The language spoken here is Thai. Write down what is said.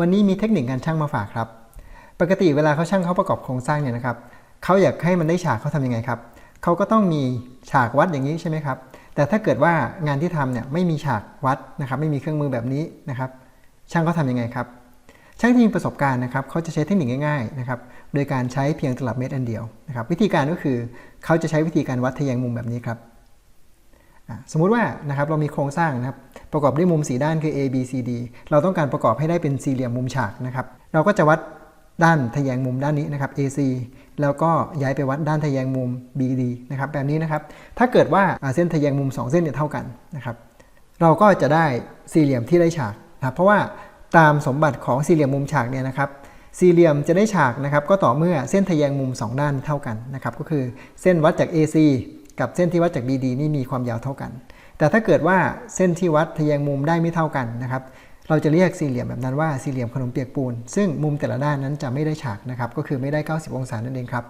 วันนี้มีเทคนิคการช่างมาฝากครับ ปกติเวลาเขาช่างเขาประกอบโครงสร้างเนี่ยนะครับเขาอยากให้มันได้ฉากเขาทำยังไงครับเขาก็ต้องมีฉากวัดอย่างนี้ใช่ไหมครับ แต่ถ้าเกิดว่างานที่ทำเนี่ยไม่มีฉากวัดนะครับ ไม่มีเครื่องมือแบบนี้นะครับ ช่างเขาทำยังไงครับ ช่างที่มีประสบการณ์นะครับเขาจะใช้เทคนิคง่ายๆนะครับ โดยการใช้เพียงตลับเมตรอันเดียวนะครับ วิธีการก็คือเขาจะใช้วิธีการวัดทะแยงมุมแบบนี้ครับ สมมุติว่านะครับเรามีโครงสร้างนะครับประกอบด้วยมุมสีด้านคือ A B C D เราต้องการประกอบให้ได้เป็นสี่เหลี่ยมมุมฉากนะครับเราก็จะวัดด้านทะแยงมุมด้านนี้นะครับ AC แล้วก็ย้ายไปวัดด้านทะแยงมุม BD นะครับแบบนี้นะครับถ้าเกิดว่าเส้นทะแยงมุม 2 เส้นเนี่ยเท่ากันนะครับเราก็จะได้สี่เหลี่ยมที่ได้ฉากนะครับเพราะว่าตามสมบัติของสี่เหลี่ยมมุมฉากเนี่ยนะครับสี่เหลี่ยมจะได้ฉากนะครับก็ต่อเมื่อเส้นทะแยงมุม 2 ด้านเท่ากันนะครับก็คือเส้นวัดจาก AC กับเส้นที่วัดจาก BD นี่มีความยาวเท่ากัน แต่ถ้าเกิดว่าเส้นที่วัดทะแยงมุมได้ไม่เท่ากันนะครับ เราจะเรียกสี่เหลี่ยมแบบนั้นว่าสี่เหลี่ยมขนมเปียกปูน ซึ่งมุมแต่ละด้านนั้นจะไม่ได้ฉากนะครับ ก็คือไม่ได้ 90 องศานั่นเองครับ